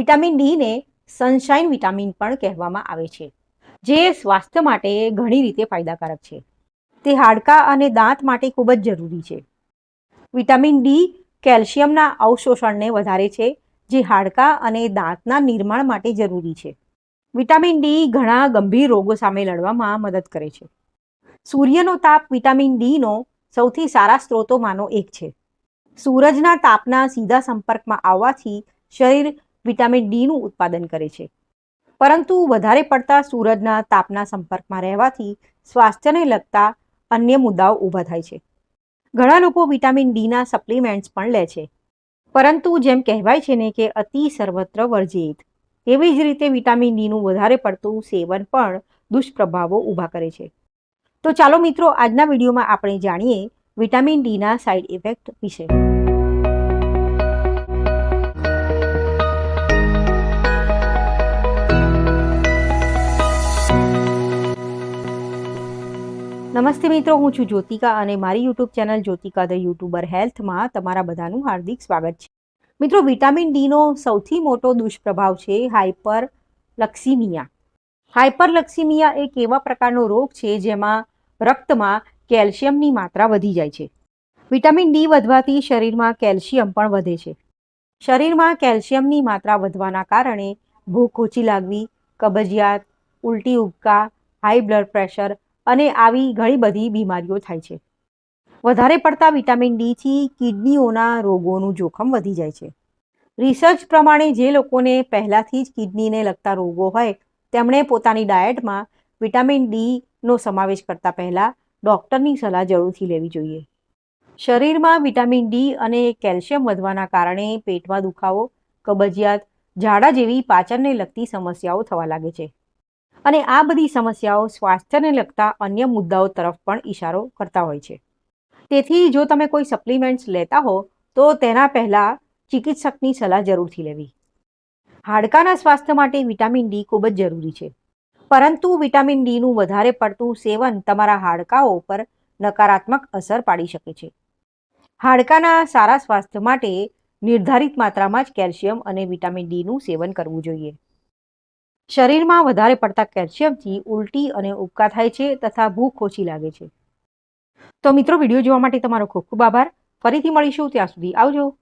Vitamin ડીને sunshine vitamin પણ કહેવામાં આવે છે, જે સ્વાસ્થ્ય માટે ઘણી રીતે ફાયદાકારક છે. તે હાડકાં અને દાંત માટે ખૂબ જ જરૂરી છે. વિટામિન ડી કેલ્શિયમના અવશોષણને વધારે છે, જે હાડકાં અને દાંતના નિર્માણ માટે જરૂરી છે. વિટામિન ડી ઘણા ગંભીર રોગો સામે લડવામાં મદદ કરે છે. સૂર્યનો તાપ વિટામિન ડીનો સૌથી સારા સ્ત્રોતોમાંનો એક છે. સૂરજના તાપના સીધા સંપર્કમાં આવવાથી શરીર વિટામિન ડીનું ઉત્પાદન કરે છે. પરંતુ વધારે પડતા સૂરજના તાપના સંપર્કમાં રહેવાથી સ્વાસ્થ્યને લગતા અન્ય મુદ્દાઓ ઊભા થાય છે. ઘણા લોકો વિટામિન ડીના સપ્લિમેન્ટ્સ પણ લે છે. પરંતુ જેમ કહેવાય છે ને કે અતિ સર્વત્ર વર્જિત. તેવી જ રીતે વિટામિન ડીનું વધારે પડતું સેવન પણ દુષ્પ્રભાવો ઊભા કરે છે. તો ચાલો મિત્રો, આજના વિડીયોમાં આપણે જાણીએ વિટામિન ડીના સાઇડ ઇફેક્ટ વિશે. નમસ્તે મિત્રો, હું છું જ્યોતિકા અને મારી YouTube channel Jyotika the YouTuber હેલ્થમાં તમારા બધાનું હાર્દિક સ્વાગત છે. મિત્રો, વિટામિન ડીનો સૌથી મોટો દુષ્પ્રભાવ છે હાઇપર લક્સિમિયા હાઇપર લક્સિમિયા એક એવા પ્રકારનો રોગ છે જેમાં રક્તમાં કેલ્શિયમની માત્રા વધી જાય છે. વિટામિન ડી વધવાથી શરીરમાં કેલ્શિયમ પણ વધે છે. શરીરમાં કેલ્શિયમની માત્રા વધવાના કારણે ભૂખ ઓછી લાગવી, કબજિયાત, ઉલટી ઉબકા, હાઈ બ્લડ પ્રેશર અને આવી ઘણી બધી બીમારીઓ થાય છે. વધારે પડતા વિટામિન ડીથી કિડનીઓના રોગોનું જોખમ વધી જાય છે. રિસર્ચ પ્રમાણે જે લોકોને પહેલાંથી જ કિડનીને લગતા રોગો હોય, તેમણે પોતાની ડાયટમાં વિટામિન ડીનો સમાવેશ કરતા પહેલાં ડૉક્ટરની સલાહ જરૂરથી લેવી જોઈએ. શરીરમાં વિટામિન ડી અને કેલ્શિયમ વધવાના કારણે પેટમાં દુખાવો, કબજિયાત, ઝાડા જેવી પાચનને લગતી સમસ્યાઓ થવા લાગે છે. અને આ બધી સમસ્યાઓ સ્વાસ્થ્યને લગતા અન્ય મુદ્દાઓ તરફ પણ ઇશારો કરતા હોય છે. તેથી જો તમે કોઈ સપ્લિમેન્ટ્સ લેતા હો, તો તેના પહેલાં ચિકિત્સકની સલાહ જરૂરથી લેવી. હાડકાના સ્વાસ્થ્ય માટે વિટામિન ડી ખૂબ જ જરૂરી છે. પરંતુ વિટામિન ડીનું વધારે પડતું સેવન તમારા હાડકાઓ પર નકારાત્મક અસર પાડી શકે છે. હાડકાના સારા સ્વાસ્થ્ય માટે નિર્ધારિત માત્રામાં જ કેલ્શિયમ અને વિટામિન ડીનું સેવન કરવું જોઈએ. શરીરમાં વધારે પડતા કેલ્શિયમથી ઉલટી અને ઉબકા થાય છે તથા ભૂખ ઓછી લાગે છે. તો મિત્રો, વીડિયો જોવા માટે તમારો ખૂબ ખૂબ આભાર. ફરીથી મળીશું ત્યાં સુધી આવજો.